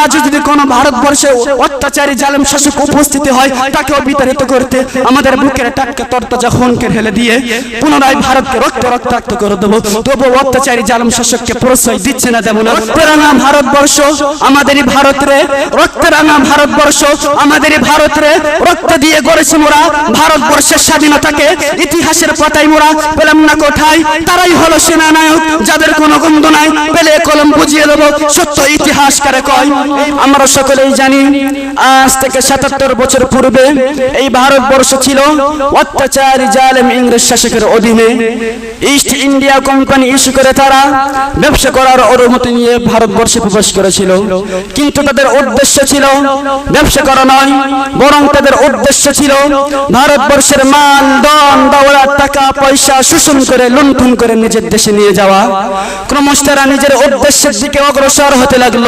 আজ যদি কোনো ভারতবর্ষে অত্যাচারী জালেম শাসক উপস্থিতি হয়, তাকেও বিতাড়িত করতে আমাদের বুকের টাটকা তরতাজা খুনকে ঢেলে দিয়ে পুনরায় ভারতকে রক্ত রক্তাক্ত করে দেবো। তবু অত্যাচারী জালেম শাসককে প্রশ্রয় দিচ্ছে না যেমন রক্তরাঙা ভারতবর্ষ, আমাদেরই ভারত রে। রক্তরাঙা ভারতবর্ষ, আমাদেরই ভারত রে। রক্ত দিয়ে গড়েছে মোরা, ভারতবর্ষের স্বাধীনতাকে। ইতিহাসের পাতায় মোরা পেলাম না কোথায়? তারাই হলো সেনানায়ক, যাদের কোনো গন্ধ নাই। পেলে কলম বুঝিয়ে দেবো, সত্য ইতিহাস কারে কয়। আমরা সকলেই জানি আজ থেকে সাতাত্তর বছর পূর্বে এই ভারতবর্ষ ছিল অত্যাচারী জালেম ইংরেজ শাসকের অধীনে। ইস্ট ইন্ডিয়া কোম্পানি ইস্যু করে তারা ব্যবসা করার অনুমতি নিয়ে ভারতবর্ষে প্রবেশ করেছিল। কিন্তু তাদের উদ্দেশ্য ছিল ব্যবসা করা নয়, বরং তাদের উদ্দেশ্য ছিল ভারতবর্ষের মাল দন দৌলত, টাকা, পয়সা শোষণ করে লুণ্ঠন করে নিজের দেশে নিয়ে যাওয়া। ক্রমশ তারা নিজের উদ্দেশ্যের দিকে অগ্রসর হতে লাগল।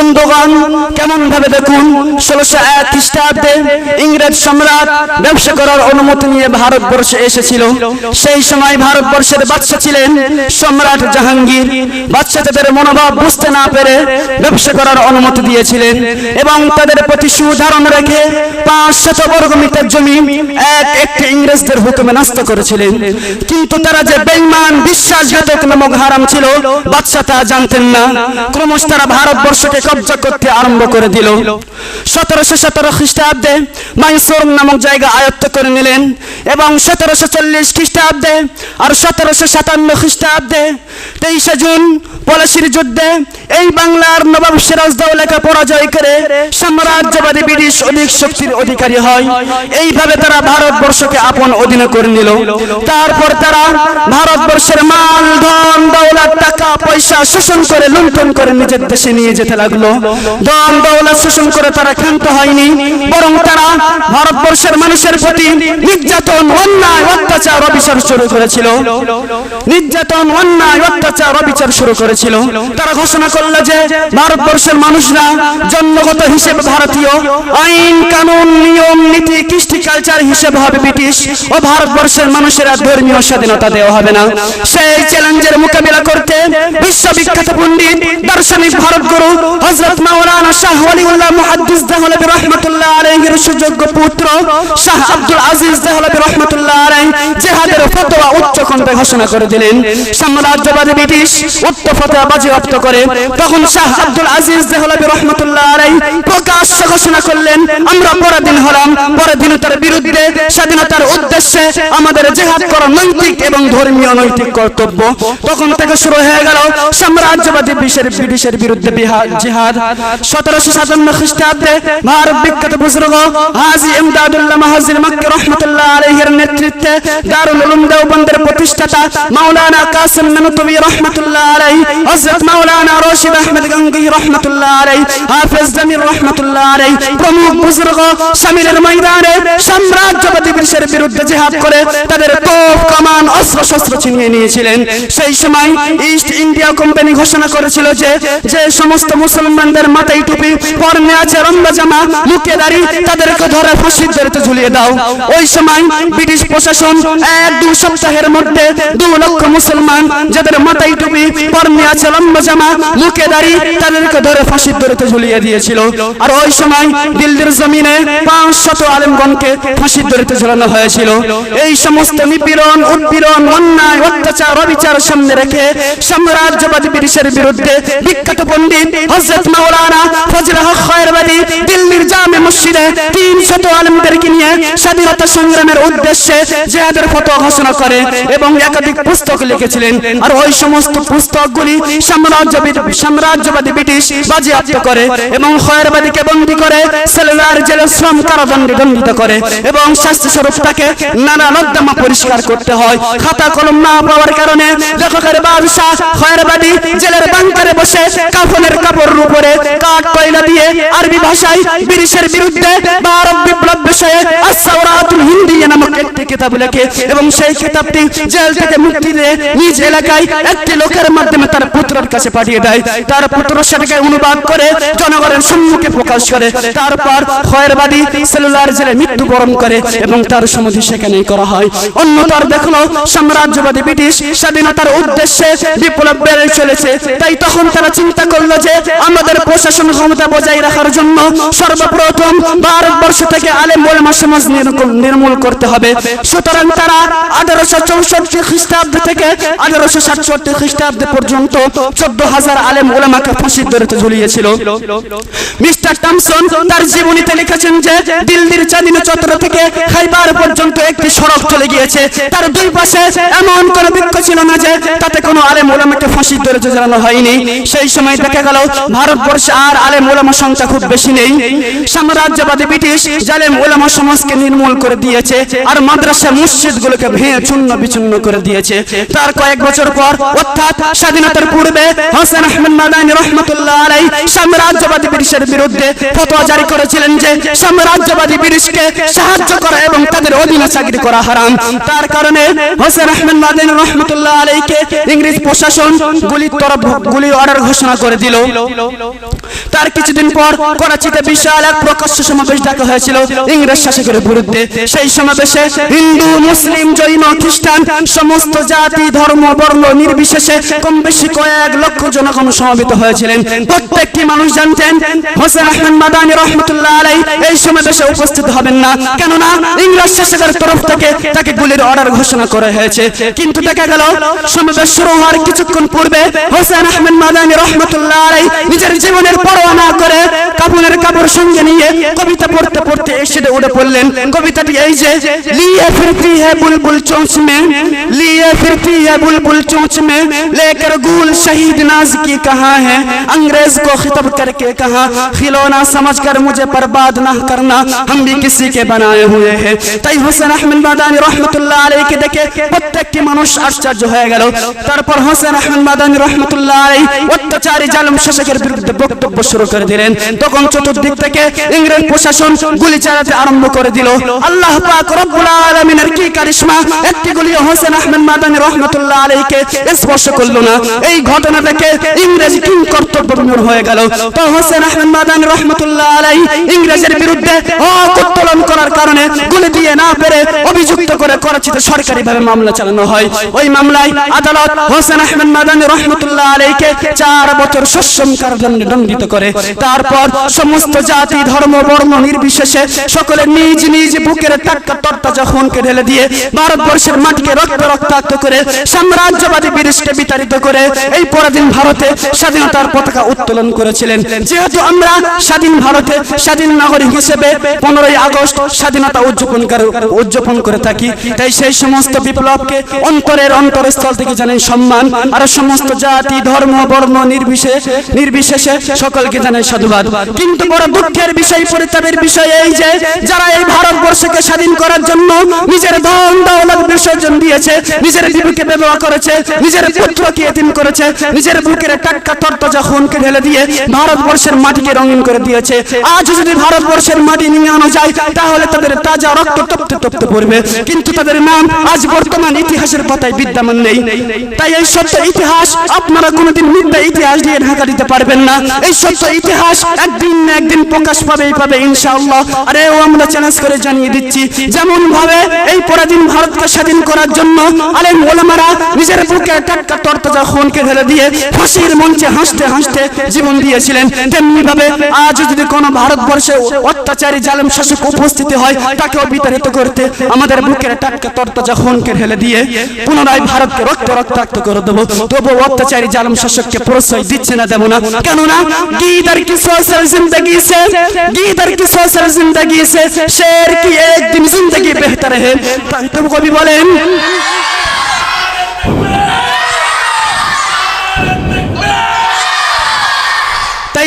বন্ধুগণ, কেমন ভাবে দেখুন? ষোলোশো এক খ্রিস্টাব্দে ইংরেজ সম্রাট ব্যবসা করার অনুমতি নিয়ে ভারতবর্ষে এসেছিল। সেই সময় ভারতবর্ষের বাদশা ছিলেন সম্রাট জাহাঙ্গীর। বাদশা তাদের মনোভাব বুঝতে না পেরে ব্যবসা করার অনুমতি দিয়েছিলেন এবং তাদের প্রতি সুধারণ রেখে পাঁচ শত বর্গ মিটার জমি এক একটি ইংরেজদের হুকুমে নষ্ট করেছিলেন। কিন্তু তারা যে বেঈমান, বিশ্বাসঘাতক, নামক হারাম ছিল বাদশা তা জানতেন না। ক্রমশ তারা ভারতবর্ষকে কবজা করতে আরম্ভ করে দিল। সতেরোশো সতেরো খ্রিস্টাব্দে মাইসোর নামক জায়গা আয়ত্ত করে নিলেন এবং সতেরোশো চল্লিশ খ্রিস্টাব্দে আর সতেরোশো সাতান্ন খ্রিস্টাব্দে তেইশে জুন পলাশির যুদ্ধে এই বাংলার নবাব সিরাজদৌলাকে পরাজয় করে সাম্রাজ্যবাদী ব্রিটিশ অধিক শক্তির অধিকারী হয়। এইভাবে তারা ভারতবর্ষকে আপন অধীনে করে নিল। তারপর তারা ভারতবর্ষের মাল, ধন, দৌলত, টাকা, পয়সা শোষণ করে লুণ্ঠন করে নিজের দেশে নিয়ে যেতে লাগল। ধন দৌলত শোষণ করে তারা ক্ষান্ত হয়নি, বরং তারা ভারতবর্ষের মানুষের প্রতি নির্যাতন, অন্যায়, অত্যাচার, অবিচার শুরু করেছিল। নির্যাতন, অন্যায়, অত্যাচার, অবিচার শুরু করেছিল। তারা ঘোষণা করল যে ভারতবর্ষের মানুষরা জন্মগত হিসেবে ভারতীয়, আইন, কানুন, নিয়ম, নীতি, কৃষ্টি, কালচার হিসেবে হবে ব্রিটিশ, ও ভারতবর্ষের মানুষেরা ধর্মীয় স্বাধীনতা দেওয়া হবে না। সেই চ্যালেঞ্জের মোকাবিলা করতে বিশ্ববিখ্যাত পণ্ডিত, দার্শনিক ভারত গুরু হযরত মাওলানা শাহ ওয়ালিউল্লাহ মুহাদ্দিস দেহলভী রাহমাতুল্লাহ আলাইহির সুযোগ্য পুত্র শাহ আব্দুল আজিজ দেহলভী রাহমাতুল্লাহ আলাইহি জিহাদের ফতোয়া উচ্চ কণ্ঠে ঘোষণা করে দিলেন। সাম্রাজ্যবাদী ব্রিটিশ উক্ত ফতোয়া বাজেয়াপ্ত করে তখন শাহ আব্দুল আজিজ দেহলভী রাহমাতুল্লাহ আলাইহি প্রকাশ্য ঘোষণা করলেন, আমরা পরাধীন হলাম। পরাধীনতার বিরুদ্ধে, স্বাধীনতার উদ্দেশ্যে আমাদের জেহাদ করা নৈতিক এবং ধর্মীয় নৈতিক কর্তব্য। তখন থেকে শুরু হয়ে গেল সাম্রাজ্যবাদী বিশ্বের ব্রিটিশের বিরুদ্ধে বিহার জিহাদ সতেরোশো সাতান্ন খ্রিস্টাব্দে ভারত বিখ্যাত বুজুর্গ হাজি ইমদাদুল্লাহ মাহাজির মক্কি রহমতুল্লাহ আলহের নেতৃত্বে দারুল উলুম দেওবন্দের প্রতিষ্ঠাতা মাওলানা কাসিম নানুতবি রহমতুল্লাহ আলাই হযরত মাওলানা রশিদ আহমেদ গঙ্গি রহমতুল্লাহ আলাই হাফেজ জামির রহমতুল্লাহ আলাই প্রমুখ বুজুর্গ শামিলের ময়দানে সাম্রাজ্যবাদী ব্রিটিশের বিরুদ্ধে জিহাদ করে তাদের তোপ কামান, অস্ত্র, শস্ত্র ছিনিয়ে নিয়েছিলেন। সেই সময় ইস্ট ইন্ডিয়া কোম্পানি ঘোষণা করেছিল যে যে সমস্ত মুসলমানদের মাথায় টুপি, পরনে আছে রম্বা জামা মুখে দাড়ি, তাদেরকে ধরে ফাঁসির দড়িতে ঝুলিয়ে দাও। ওই সময় ব্রিটিশ প্রশাসন এক দু সপ্তাহের মধ্যে দু লক্ষ মুসলমান যাদের মাথায় টুপি, পরনে আছে লম্বা জামা মুখে দাড়ি, তাদেরকে ধরে ফাঁসির দড়িতে ঝুলিয়ে দিয়েছিল। আর ওই সময় দিল্লির জমিনে পাঁচ শত আলেমগণকে ফাঁসির দড়িতে ঝুলানো হয়েছিল। এই সমস্ত নিপীড়ন, উৎপীড়ন, অন্যায়, অত্যাচার, অবিচার সামনে রেখে সাম্রাজ্যবাদী ব্রিটিশের বিরুদ্ধে বিখ্যাত পণ্ডিত হযরত মাওলানা ফজল হক খয়রবাদী দিল্লির জামে মসজিদে তিন শত আলেমদেরকে নিয়ে স্বাধীনতা সংগ্রামের উদ্দেশ্যে জিহাদের ফতোয়া ঘোষণা করে এবং একাধিক পুস্তক লিখেছিলেন। আর ওই সমস্ত পুস্তকগুলি সাম্রাজ্যবাদী সাম্রাজ্যবাদী ব্রিটিশ বাজেয়াপ্ত করে এবং খয়রবাদীকে বন্দী করে সেলুলার জেলে শ্রম কারাদণ্ডে দণ্ডিত করে এবং শাস্তি স্বরূপ তাকে নানা নর্দমা পরিষ্কার করতে হয়। খাতা কলম না পাওয়ার কারণে লেখকের বাদশাহ খয়রবাদী জেলের বাংকারে বসে কাফনের কাপড়ের উপরে কয়লা দিয়ে আরবি ভাষায় ব্রিটিশের বিরুদ্ধে ভারত বিপ্লব বিষয়ে আসাউরাতুল হিন্দিয়া নামক একটি কিতাব লেখে এবং সেই কিতাবটি জেল থেকে মুক্তি দিয়ে নিজ এলাকায় একটি লোকের মাধ্যমে তার পুত্রের কাছে পাঠিয়ে দেয়। তার পুত্র সেটাকে অনুবাদ করে জনগণের সম্মুখে প্রকাশ করে। তারপর খয়েরবাদী সেলুলার জেলে মৃত্যুবরণ করে এবং তার সমাধি সেখানেই করা হয়। অন্য অন্যতর দেখল সাম্রাজ্যবাদী ব্রিটিশ স্বাধীনতার উদ্দেশ্যে বিপ্লব বেড়ে চলেছে। তাই তখন তারা চিন্তা করল যে আমাদের প্রশাসন ক্ষমতা বজায় রাখার জন্য সর্বপ্রথম ভারতবর্ষ থেকে আলেম ওলামা সমাজ নির্মূল- করতে হবে। সুতরাং তারা আঠারোশো চৌষট্টি খ্রিস্টাব্দ থেকে আঠারোশো সাতষট্টি খ্রিস্টাব্দ পর্যন্ত চোদ্দ হাজার আলেম ওলামাকে ফাঁসির দড়িতে ঝুলিয়েছিল। মিস্টার টমসন তার জীবনীতে লিখেছেন যে, দিল্লির চাঁদিনী চত্বর থেকে খাইবার পর্যন্ত একটি সড়ক চলে গিয়েছে। তার দুই পাশে এমন কোন বৃক্ষ ছিল যে তাতে কোনো আলেম ওলামাকে ফাঁসির দড়িতে ঝুলানো হয়নি। সেই সময় দেখা গেল, ভারতবর্ষে আর আলেম ওলামা সংখ্যা খুব বেশি নেই। সাম্রাজ্যবাদী ব্রিটিশ জালেম ওলামা সমাজকে নির্মূল করে দিয়েছে আর মাদ্রাসা মসজিদ গুলোকে ভেঙে চূর্ণ বিচূর্ণ করে দিয়েছে। তার কয়েক বছর পর, অর্থাৎ স্বাধীনতার পূর্বে, হোসেন আহমেদ মাদানী রহমতুল্লাহ আলাই সাম্রাজ্যবাদী ব্রিটিশের বিরুদ্ধে ফতোয়া জারি করেছিলেন যে, সাম্রাজ্যবাদী ব্রিটিশকে সাহায্য করা এবং তাদের অধীনে চাকরি করা হারাম। তার কারণে হোসেন আহমেদ মাদানী রহমতুল্লাহ আলাইকে ইংরেজ প্রশাসন গুলির তরফ গুলির অর্ডার ঘোষণা করে দিল। তার কিছুদিন পর করাচিতে বিশাল এক প্রকাশ্য সমাবেশ ডাকা হয়েছিল ইংরেজ শাসকের বিরুদ্ধে। সেই সমাবেশে হিন্দু, মুসলিম, জৈন, খ্রিস্টান সমস্ত জাতি, ধর্ম, বর্ণ নির্বিশেষে কম বেশি কয়েক লক্ষ জনগণ সমবেত হয়েছিলেন। প্রত্যেকটি মানুষ জানতেন, হোসেন আহমেদ মাদানী রহমতুল্লাহ আলাই এই সমাবেশে উপস্থিত হবেন না। কেননা ইংরেজ শাসকের তরফ থেকে তাকে গুলির অর্ডার ঘোষণা করা হয়েছে। কিন্তু দেখা গেল, সমাবেশ শুরু হওয়ার কিছুক্ষণ পূর্বে হোসেন আহমেদ মাদানী রহমতুল্লাহ আলাই নিজের জীবনের পরোয়া না করে কাপড়ের কাপড় সঙ্গে নিয়ে কবিতা পড়তে পড়তে এসে উঠে পড়লেন কবিতাটি এই যে লিয়ে ফিরতি হ্যাঁ বুলবুল চোঁচ মে লিয়ে ফিরতি ہے বুলবুল চোঁচ মে লেকর গুল শহীদ নাজ কি কহা کہاں ہے انگریز کو خطب کر کے کہاں خلونا سمجھ کر مجھے برباد نہ کرنا ہم بھی کسی کے بنائے ہوئے ہیں طیب حسین احمد مدانی رحمت اللہ علیہ کے دیکھے প্রত্যেকটি মানুষ আশ্চর্য হয়ে গেল তারপর হোসেন আহমেদ মাদানী রহমতুল্লাহ আলাই অত্যাচারী জালম শাসকের বিরুদ্ধে বক্তব্য শুরু করে দিলেন। তখন চতুর্দিক থেকে ইংরেজ প্রশাসন গুলি চালাতে আরম্ভ করে দিল। আল্লাহ পাক রব্বুল আলামিনের কি কারিশমা? একটি গুলি হোসেন আহমেদ রহমতুল্লাহ আলাইকে স্পর্শ করল না। এই ইংরেজ কিং হয়ে গেল। তো হোসেন আহমেদ রহমতুল্লাহ আলাই ইংরেজের বিরুদ্ধে হক করার কারণে গুলি দিয়ে না পেরে অভিযুক্ত করে করাচিতে সরকারিভাবে মামলা চালানো হয়। ওই মামলায় আদালত হোসেন আহমেদ মাদানী রহমতুল্লাহ আলাইকে চার বছর সশ্রম কারাদণ্ডে দণ্ডিত করে। তারপর সমস্ত জাতি, ধর্ম, বর্ণ নির্বিশেষে সকলে নিজ নিজ বুকের টাক্কা তরতাজা খুনকে ঢেলে দিয়ে ভারতবর্ষের মাটিকে রক্ত রক্তাক্ত করে সাম্রাজ্যবাদী ব্রিটিশকে বিতাড়িত করে এই পরাধীন ভারতে স্বাধীনতার পতাকা উত্তোলন করেছিলেন। যেহেতু আমরা স্বাধীন ভারতে স্বাধীন নাগরিক হিসেবে পনেরোই আগস্ট স্বাধীনতা উদযাপন করে- উদযাপন করে থাকি, তাই সেই সমস্ত বিপ্লবকে অন্তরের অন্তরস্থল থেকে জানেন সম্মান। আর সমস্ত জাতি, ধর্ম, বর্ণ নির্বিশেষ নির্বিশেষে সকলকে জানাই সাধুবাদ। কিন্তু বড় দুঃখের বিষয়, পরিতাপের বিষয় এই যে, যারা এই ভারতবর্ষকে স্বাধীন করার জন্য নিজের ধন, দৌলত, বিসর্জন দিয়েছে, নিজের বিবেকে ব্যবহার করেছে, নিজের পুত্রকে এতিম করেছে, নিজের বুকের টাটকা তরতাজা খুনকে ঢেলে দিয়ে ভারতবর্ষের মাটিকে রঙিন করে দিয়েছে। আজ যদি ভারতবর্ষের মাটি নিয়ে আনো যায়, তাহলে তাদের তাজা রক্ত তপ্তে তপ্তে পড়বে। কিন্তু তাদের নাম আজ বর্তমান ইতিহাসের পাতায় বিদ্যমান নেই। তাই এই সত্য ইতিহাস আপনারা কোনোদিন মিথ্যা ইতিহাস দিয়ে ঢাকা দিতে পারবেন না। এই সত্য ইতিহাস একদিন না একদিন প্রকাশ পাবেই পাবে ইনশাআল্লাহ। আরে ও, আমরা চ্যালেঞ্জ করে জানিয়ে দিচ্ছি যেমন ভাবে এই পরাধীন ভারতকে স্বাধীন করার জন্য আলেম ওলামারা নিজের বুকে টাটকা তরতাজা খুনকে ঢেলে দিয়ে ফাঁসির মঞ্চে হাসতে হাসতে জীবন দিয়েছিলেন। তেমনি ভাবে আজ যদি কোনো ভারতবর্ষে অত্যাচারী জালেম শাসক উপস্থিতি হয়, তাকেও বিতাড়িত করতে আমাদের বুকের টাটকা তরতাজা খুনকে ঢেলে দিয়ে পুনরায় ভারতকে রক্ত রক্তাক্ত করে দেবো। তবু অত্যাচারী জালেম শাসককে প্রশ্রয় দিচ্ছে না দেবো না। কেননা গীতার কি সোশ্যাল জিন্দগি সে? গীতার কি সোশ্যাল জিন্দগি সে? শের কি একদিন জিন্দগি বেহতর है তাই তো কবি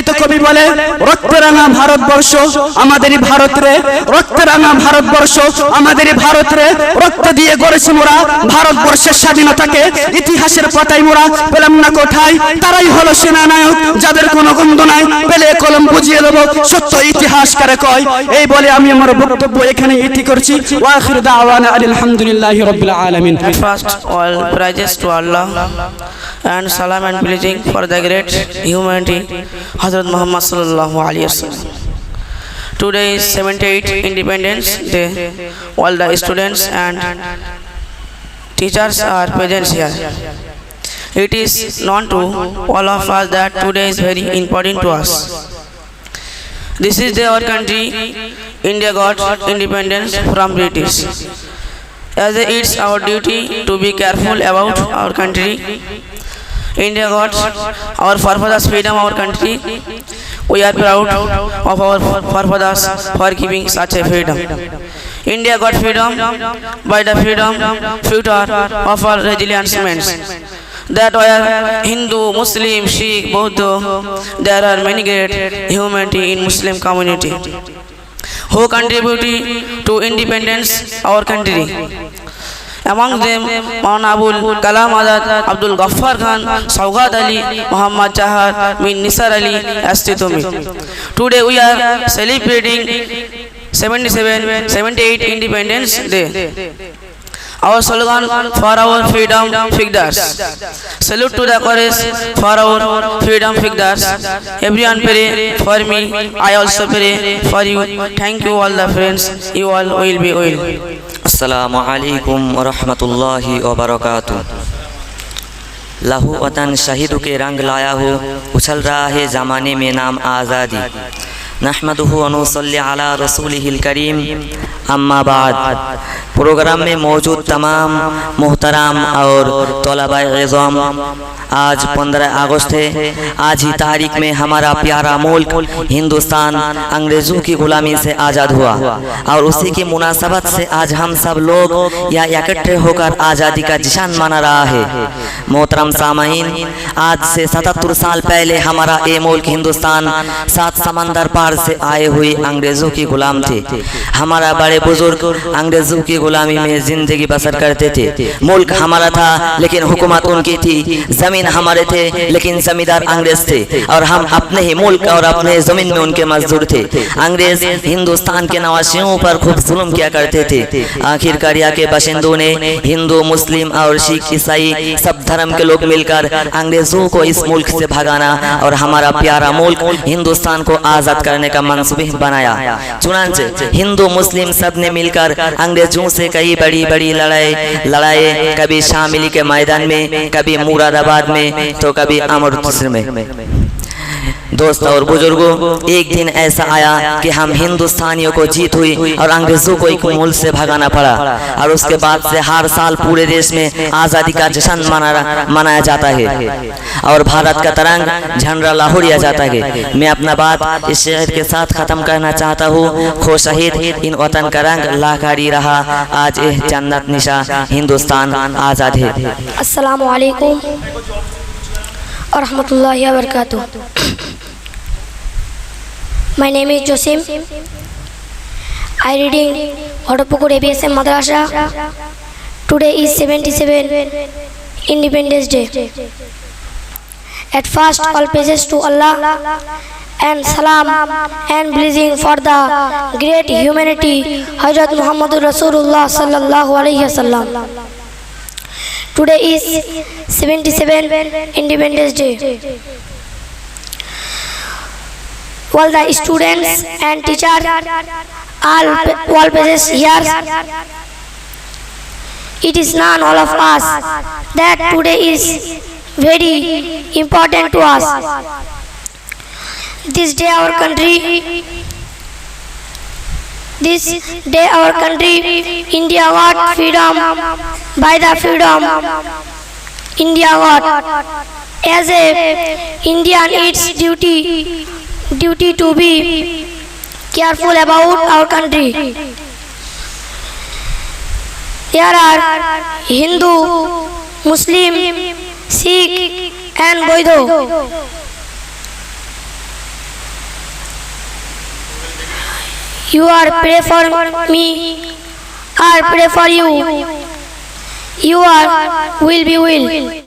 তাই তো কবি বলে রক্তে রাঙা ভারতবর্ষ আমাদেরই ভারত রে রক্তে রাঙা ভারতবর্ষ আমাদেরই ভারত রে। রক্ত দিয়ে গড়েছি মোরা ভারতবর্ষের স্বাধীনতাকে, ইতিহাসের পাতায় মোরা পেলাম না কোথায়? তারাই হলো সেনানায়ক, যাদের কোনো গন্ধ নাই। পেলে কলম বুঝিয়ে দেবো, সত্য ইতিহাস কারে কয়? এই বলে আমি আমার বক্তব্য এখানে ইতি করছি। ওয়াখির দাওয়ানা আলহামদুলিল্লাহি রাব্বিল আলামিন। All praises to Allah. And salam and blessing for the great humanity, Hazrat Muhammad sallallahu alaihi wasallam. Today is 78 Independence Day. All the students and teachers are present here. It is known to all of us that today is very important to us. This is the our country, India got independence from British. As it's our duty to be careful about our country. India got our forefathers freedom our country. We are proud of our forefathers for giving such a freedom. India got freedom by the freedom future of our resilient men. That were Hindu, Muslim, Sikh, Buddha. There are many great humanity in Muslim community who contribute to independence our country. Among them, Maulana Abul Kalam Azad, Abdul Ghaffar Khan, Saugat Ali, Muhammad Jahar, Min Nisar Ali, Astitumi. Today we are celebrating 77, 78 Independence Day. Our slogan for our freedom figures. Salute to the courage for our freedom figures. Everyone pray for me. I also pray for you. Thank you all the friends. You all will be well. अस्सलामु अलैकुम वरहमतुल्लाहि वबरकातु लहू वतन शहीदों के रंग लाया हो उछल रहा है ज़माने में नाम आज़ादी नहमदहू अनुसल्ली अला रसूलिहिल करीम अम्मा बाद پروگرام میں موجود تمام محترام اور طلبہ عظام آج پندرہ اگست ہے۔ آج ہی تاریخ میں ہمارا پیارا ملک ہندوستان انگریزوں کی غلامی سے آزاد ہوا۔ اور اسی کی مناسبت سے آج ہم سب لوگ یا اکٹھے ہو کر آزادی کا جشن مانا رہا ہے۔ محترم سامعین، آج سے ستتر سال پہلے ہمارا اے ملک ہندوستان سات سمندر پار سے آئے ہوئی انگریزوں کی غلام تھے۔ ہمارا بڑے بزرگ انگریزوں کی غلام غلامی میں زندگی بسر کرتے تھے۔ ملک ہمارا تھا، لیکن حکومت ان کی تھی۔ زمین ہمارے تھے، لیکن زمیندار انگریز تھے۔ اور ہم اپنے ہی ملک اور اپنے زمین میں ان کے مزدور تھے۔ انگریز ہندوستان کے نواشیوں پر خوب ظلم کیا کرتے تھے۔ آخر کاریا کے باشندوں نے ہندو، مسلم اور سکھ عیسائی سب دھرم کے لوگ مل کر انگریزوں کو اس ملک سے بھگانا اور ہمارا پیارا ملک ہندوستان کو آزاد کرنے کا منصوبہ بنایا۔ چنانچہ ہندو، مسلم سب نے مل کر انگریزوں سے کئی بڑی بڑی لڑائی لڑائے کبھی شاملی کے میدان میں، کبھی مراد آباد میں، تو کبھی امرتسر میں۔ دوست اور بزرگوں ایک دن ایسا آیا کہ ہم ہندوستانیوں کو جیت ہوئی اور انگریزوں کو ایک ملک سے بھگانا پڑا۔ اور اس کے بعد سے ہر سال پورے دیش میں آزادی کا جشن منایا جاتا ہے۔ اور بھارت کا ترنگ جھنڈا لاہوریا جاتا ہے۔ میں اپنا بات اس شہر کے ساتھ ختم کرنا چاہتا ہوں۔ خو شہید ان وطن کا رنگ لاکاری رہا۔ آج یہ جنت نشا ہندوستان آزاد ہے۔ السلام علیکم۔ rahmatullahi wa. My name is Josim. I reading Hotopukur ABSM Madrasa. Today is 77 Independence Day. At first, all praises to Allah and salam and blessing for the great humanity, Hazrat Muhammadur Rasulullah sallallahu alaihi wasallam. Today is 77 Independence Day. All the students and teachers, all, all present here. It is known all of us that today is very important to us. This day our country, this day our country, India got freedom by the freedom. India got as a Indian its duty duty to be careful about our country. There are Hindu, Muslim, Sikh and Buddha. You are pray for me. I pray for you. You are will be will.